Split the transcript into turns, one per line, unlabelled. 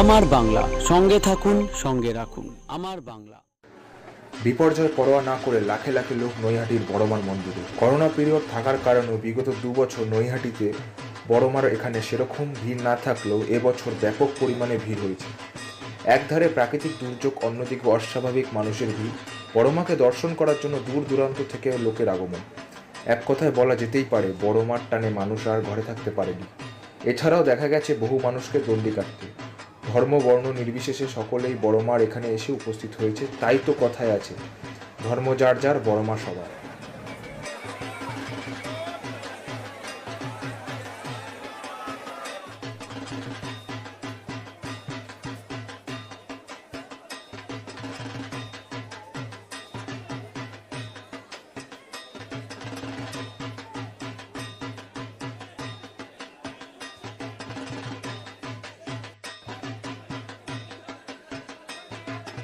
আমার বাংলা। সঙ্গে থাকুন, সঙ্গে রাখুন। আমার বাংলা।
বিপর্যয় পরোয়া না করে লাখে লাখে লোক নৈহাটির বড়মার মন্দিরে। করোনা পিরিয়ড থাকার কারণে বিগত দুবছর নৈহাটিতে বড়মার এখানে সেরকম ভিড় না থাকলেও এবছর ব্যাপক পরিমাণে ভিড় হয়েছে। একধারে প্রাকৃতিক দুর্যোগ, অন্যদিকে অস্বাভাবিক মানুষের ভিড়। বড়মাকে দর্শন করার জন্য দূর দূরান্ত থেকে লোকের আগমন। এক কথায় বলা যেতেই পারে, বড়মার টানে মানুষ আর ঘরে থাকতে পারেনি। এছাড়াও দেখা গেছে বহু মানুষকে দণ্ডি কাটতে। ধর্ম, বর্ণ নির্বিশেষে সকলেই বড়মার এখানে এসে উপস্থিত হয়েছে। তাই তো কথায় আছে, ধর্ম যার যার, বড়মা সবার।